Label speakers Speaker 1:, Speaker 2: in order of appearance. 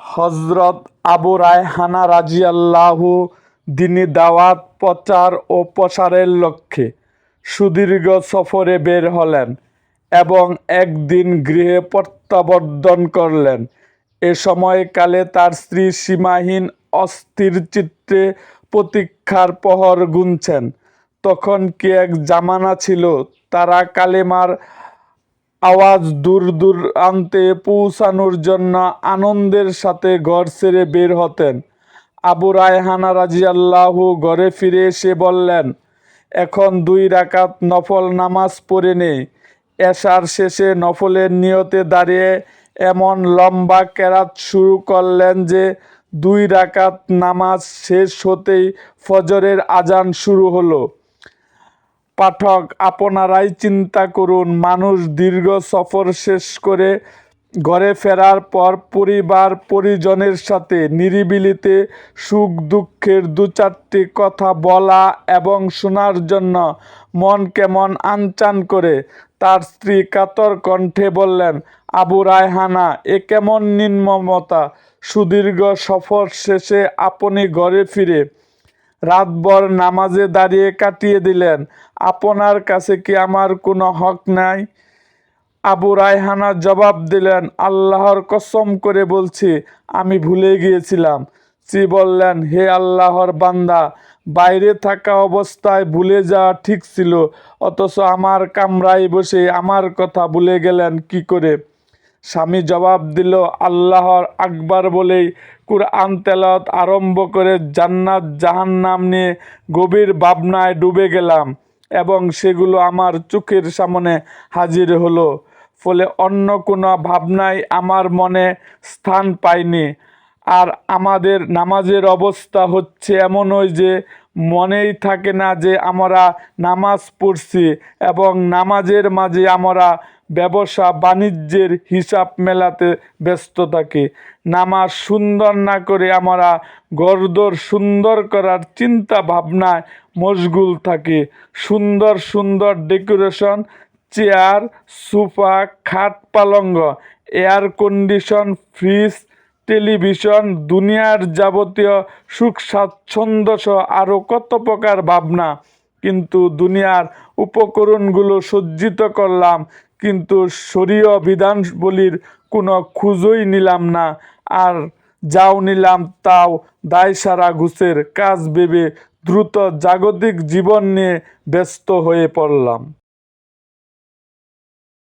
Speaker 1: হজরত আবু রায়হানা রাজিয়াল্লাহু দিনী দাওয়াত, প্রচার ও প্রসারের লক্ষ্যে সুদীর্ঘ সফরে বের হলেন এবং একদিন গৃহে প্রত্যাবর্তন করলেন। এ সময়কালে তার স্ত্রী সীমাহীন অস্থির চিত্তে প্রতীক্ষার প্রহর গুনছেন। তখন কি এক জামানা ছিল, তারা কালেমার আওয়াজ দূর দূরান্তে পৌঁছানোর জন্য আনন্দের সাথে ঘর ছেড়ে বের হতেন। আবু রায়হানা রাজিয়াল্লাহু ঘরে ফিরে এসে বললেন, এখন দুই রাকাত নফল নামাজ পড়ে নেই এশার শেষে নফলের নিয়তে দাঁড়িয়ে এমন লম্বা কেরাত শুরু করলেন যে দুই রাকাত নামাজ শেষ হতেই ফজরের আজান শুরু হলো। পাঠক, আপনারাই চিন্তা করুন। মানুষ দীর্ঘ সফর শেষ করে ঘরে ফেরার পর পরিবার, পরিজনের সাথে নিরিবিলিতে সুখ দুঃখের দু চারটি কথা বলা এবং শোনার জন্য মন কেমন আনচান করে, তার স্ত্রী কাতর কণ্ঠে বললেন, আবু রায়হানা, এ কেমন নির্মমতা সুদীর্ঘ সফর শেষে আপনি ঘরে ফিরে রাতভর নামাজে দাঁড়িয়ে কাটিয়ে দিলেন, আপনার কাছে কি আমার কোনো হক নাই? আবু রায়হানা জবাব দিলেন, আল্লাহর কসম করে বলছি, আমি ভুলে গিয়েছিলাম। সি বললেন, হে আল্লাহর বান্দা, বাইরে থাকা অবস্থায় ভুলে যাওয়া ঠিক ছিল, অথচ আমার কামরায় বসে আমার কথা ভুলে গেলেন কি করে? স্বামী জবাব দিল, আল্লাহর আকবার বলেই কুরআন তেলাওয়াত আরম্ভ করে জান্নাত জাহান্নাম নিয়ে গভীর ভাবনায় ডুবে গেলাম এবং সেগুলো আমার চোখের সামনে হাজির হলো। ফলে অন্য কোনো ভাবনাই আমার মনে স্থান পায়নি। আর আমাদের নামাজের অবস্থা হচ্ছে এমন ওই যে মনেই থাকে না যে আমরা নামাজ পড়ছি এবং নামাজের মাঝে আমরা ব্যবসা বাণিজ্যের হিসাব মেলাতে ব্যস্ত থাকে। নামাজ সুন্দর না করে আমরা গরদর সুন্দর করার চিন্তা ভাবনায় মশগুল থাকে। সুন্দর সুন্দর ডেকোরেশন, চেয়ার, সোফা, খাট পালঙ্গ, এয়ার কন্ডিশন, ফ্রিজ, টেলিভিশন, দুনিয়ার যাবতীয় সুখ স্বাচ্ছন্দ্য সহ আরও কত প্রকার ভাবনা। কিন্তু দুনিয়ার উপকরণগুলো সজ্জিত করলাম, কিন্তু শরীয় বিধানবলির কোনো খুঁজই নিলাম না। আর যাও নিলাম তাও দায় সারা ঘুষের কাজ ভেবে দ্রুত জাগতিক জীবন নিয়ে ব্যস্ত হয়ে পড়লাম।